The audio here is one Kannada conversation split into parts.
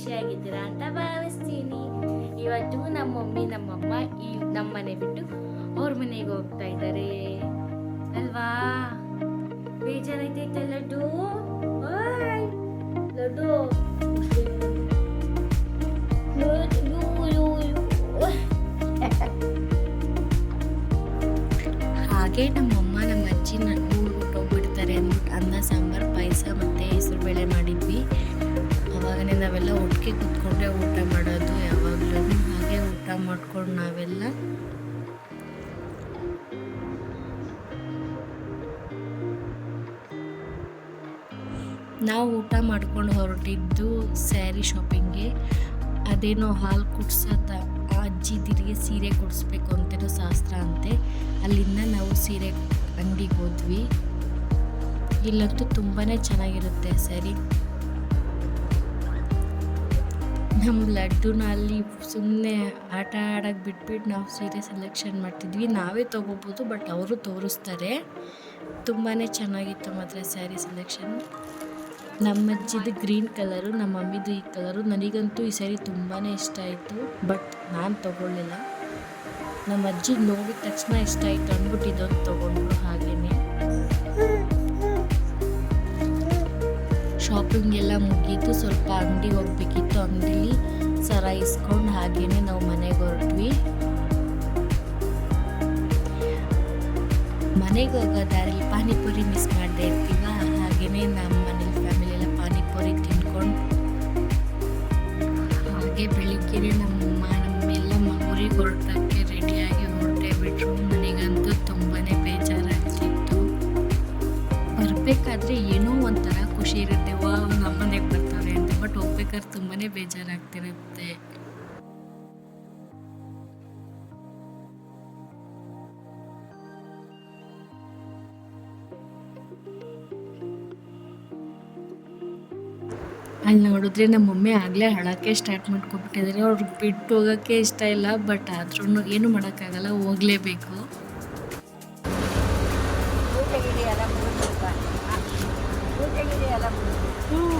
ಖುಷಿಯಾಗಿದ್ದೀರಾ ಅಂತ ಭಾವಿಸ್ತೀನಿ. ಇವತ್ತು ನಮ್ಮ ಮಮ್ಮಿ ನಮ್ಮಮ್ಮ ಈ ನಮ್ಮನೆ ಬಿಟ್ಟು ಅವ್ರ ಮನೆಗೆ ಹೋಗ್ತಾ ಇದ್ದಾರೆ. ಅಲ್ವಾ? ಬೇಜಾರಾಯ್ತೈತೆ ಲಡ್ಡು? ಲಡ್ಡು. ಹಾಗೆ ನಮ್ಮಮ್ಮ, ನಮ್ಮ ಅಜ್ಜಿ ನನ್ನ ಊರು ಹೋಗ್ಬಿಡ್ತಾರೆ ಅಂದ್ಬಿಟ್ಟು ಅನ್ನ, ಸಾಂಬಾರು, ಪಾಯಸ ಮತ್ತು ಹೆಸರು ಬೇಳೆ ಮಾಡಿದ್ವಿ. ಅವಾಗನೇ ನಾವೆಲ್ಲ ಒಟ್ಟಿಗೆ ಕುತ್ಕೊಂಡೆ ಊಟ ಮಾಡೋದು ಯಾವಾಗಲೂ. ಹಾಗೆ ಊಟ ಮಾಡ್ಕೊಂಡು ನಾವೆಲ್ಲ ನಾವು ಊಟ ಮಾಡ್ಕೊಂಡು ಹೊರಟಿದ್ದು ಸ್ಯಾರಿ ಶಾಪಿಂಗ್ಗೆ. ಅದೇನೋ ಹಾಲು ಕುಡ್ಸೋದ ಆ ಅಜ್ಜಿದಿರಿಗೆ ಸೀರೆ ಕೊಡಿಸ್ಬೇಕು ಅಂತೇನೋ ಶಾಸ್ತ್ರ ಅಂತೆ. ಅಲ್ಲಿಂದ ನಾವು ಸೀರೆ ಅಂಗಡಿಗೆ ಹೋದ್ವಿ. ಇಲ್ಲಂತೂ ತುಂಬಾ ಚೆನ್ನಾಗಿರುತ್ತೆ ಸ್ಯಾರಿ. ನಮ್ಮ ಲಡ್ಡುನಲ್ಲಿ ಸುಮ್ಮನೆ ಆಟ ಆಡೋಕ್ಕೆ ಬಿಟ್ಬಿಟ್ಟು ನಾವು ಸೀರೆ ಸೆಲೆಕ್ಷನ್ ಮಾಡ್ತಿದ್ವಿ. ನಾವೇ ತೊಗೋಬೋದು ಬಟ್ ಅವರು ತೋರಿಸ್ತಾರೆ. ತುಂಬಾ ಚೆನ್ನಾಗಿತ್ತು ಮಾತ್ರ ಸ್ಯಾರಿ ಸೆಲೆಕ್ಷನ್ ನಮ್ಮ ಅಜ್ಜಿದು ಗ್ರೀನ್ ಕಲರು ನಮ್ಮ ಮಮ್ಮಿದು ಈ ಕಲರು ನನಗಂತೂ ಈ ಸ್ಯಾರಿ ತುಂಬಾ ಇಷ್ಟ ಆಯಿತು ಬಟ್ ನಾನು ತೊಗೊಳ್ಳಿಲ್ಲ. ನಮ್ಮ ಅಜ್ಜಿ ನೋಡಿದ ತಕ್ಷಣ ಇಷ್ಟ ಆಯಿತು ಅಂದ್ಬಿಟ್ಟು ಇದೊಂದು ತೊಗೊಂಡ್ರು ಹಾಗೇನೆ. ಶಾಪಿಂಗ್ ಎಲ್ಲ ಮುಗೀತು, ಸ್ವಲ್ಪ ಅಂಗಡಿ ಹೋಗ್ಬೇಕಿತ್ತು ಅಂಗಡಿಲಿ ಸರ ಇಸ್ಕೊಂಡು ಹಾಗೇನೆ ನಾವು ಮನೆಗೆ ಹೊರಟ್ವಿ. ಮನೆಗೆ ಹೋಗೋ ದಾರಿಲಿ ಪಾನಿಪುರಿ ಮಿಸ್ ಬಟ್ ಹೋಗ್ಬೇಕಾದ್ರೆ ತುಂಬಾ ಬೇಜಾರಾಗ್ತಿರುತ್ತೆ. ಅಲ್ಲಿ ನೋಡಿದ್ರೆ ನಮ್ಮ ಮಮ್ಮಿ ಆಗಲೇ ಹಳಕ್ಕೆ ಸ್ಟಾರ್ಟ್ ಮಾಡ್ಕೊಬಿಟ್ಟಿದ್ದಾರೆ. ಅವ್ರಿಗೆ ಬಿಟ್ಟು ಹೋಗೋಕ್ಕೆ ಇಷ್ಟ ಇಲ್ಲ ಬಟ್ ಆದ್ರೂ ಏನು ಮಾಡೋಕ್ಕಾಗಲ್ಲ, ಹೋಗಲೇಬೇಕು.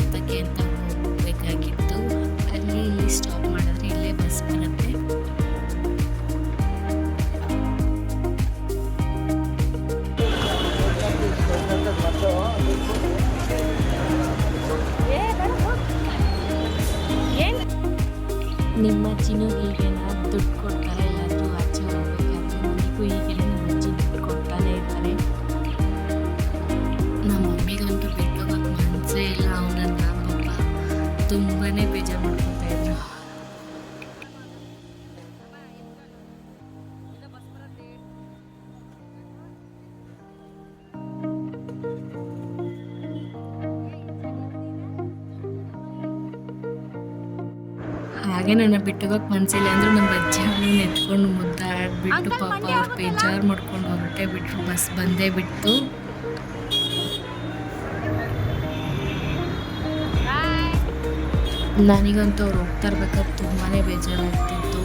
ಹತ್ತಕ್ಕೆ ಅಂತ ಹೋಗಬೇಕಾಗಿತ್ತು. ಅಲ್ಲಿ ಇಲ್ಲಿ ಸ್ಟಾಪ್ ಮಾಡಿದ್ರೆ ಇಲ್ಲೇ ಬಸ್ ಬರುತ್ತೆ. ನಿಮ್ಮ ಅಜ್ಜಿನೂ ಹೀಗೇನಾ ದುಡ್ಡು ಕೊಡ್ತಾರೆ? ಎಲ್ಲಾದರೂ ಆಚೆ ಹೋಗ್ಬೇಕಾದ್ರೆ ಮನೆಗೂ ಹೀಗೇನೆ ನಮ್ಮ ಅಜ್ಜಿ ದುಡ್ಡು ಕೊಡ್ತಾನೆ ಇರ್ತಾರೆ. ನಮ್ಮ ಮಮ್ಮಿಗಂತೂ ಹಾಗೆ ನನ್ನ ಬಿಟ್ಟೋಗಕ್ಕೆ ಮನಸ್ಸಿಲ್ಲ ಅಂದ್ರೆ ನಮ್ಮ ಅಜ್ಜಿ ಅವನು ಎತ್ಕೊಂಡು ಮುದ್ದಾಡ್ಬಿಟ್ಟು ಪಾಪ ಅವ್ರು ಬೇಜಾರು ಮಾಡ್ಕೊಂಡು ಹೊರಟೇ ಬಿಟ್ರು ಬಸ್ ಬಂದೇ ಬಿಟ್ಟು. ನನಗಂತೂ ಅವ್ರು ಹೋಗ್ತಾ ಇರ್ಬೇಕಾದ್ರೆ ತುಂಬಾ ಬೇಜಾರಾಗ್ತಿತ್ತು.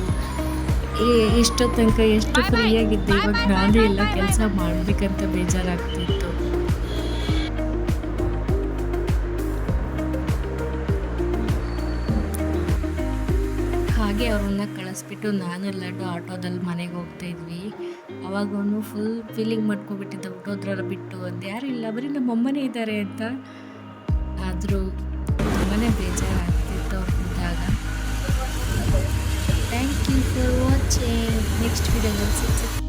ಏ ಇಷ್ಟೋ ತನಕ ಎಷ್ಟು ಫ್ರೀಯಾಗಿದ್ದೆ ಇವಾಗ ನಾನೇ ಎಲ್ಲ ಕೆಲಸ ಮಾಡಬೇಕಂತ ಬೇಜಾರಾಗ್ತಿತ್ತು. ಹಾಗೆ ಅವ್ರನ್ನ ಕಳಿಸ್ಬಿಟ್ಟು ನಾನು ಲಡ್ಡು ಆಟೋದಲ್ಲಿ ಮನೆಗೆ ಹೋಗ್ತಾ ಇದ್ವಿ. ಅವಾಗ ಅವನು ಫುಲ್ ಫೀಲಿಂಗ್ ಮಾಡ್ಕೊಬಿಟ್ಟಿದ್ದ ಹುಟ್ಟೋದ್ರೆಲ್ಲ ಬಿಟ್ಟು ಅಂತ ಯಾರು ಇಲ್ಲ, ಬರೀ ನಮ್ಮ ಅಮ್ಮನೇ ಇದ್ದಾರೆ ಅಂತ. ಆದರೂ ತುಂಬಾ ಬೇಜಾರಾಗ್ತಿತ್ತು ಅವ್ರು ಇದ್ದಾಗ thank you for watching next ವೀಡಿಯೋದಲ್ಲಿ ಸಿಗ್ತೀನಿ.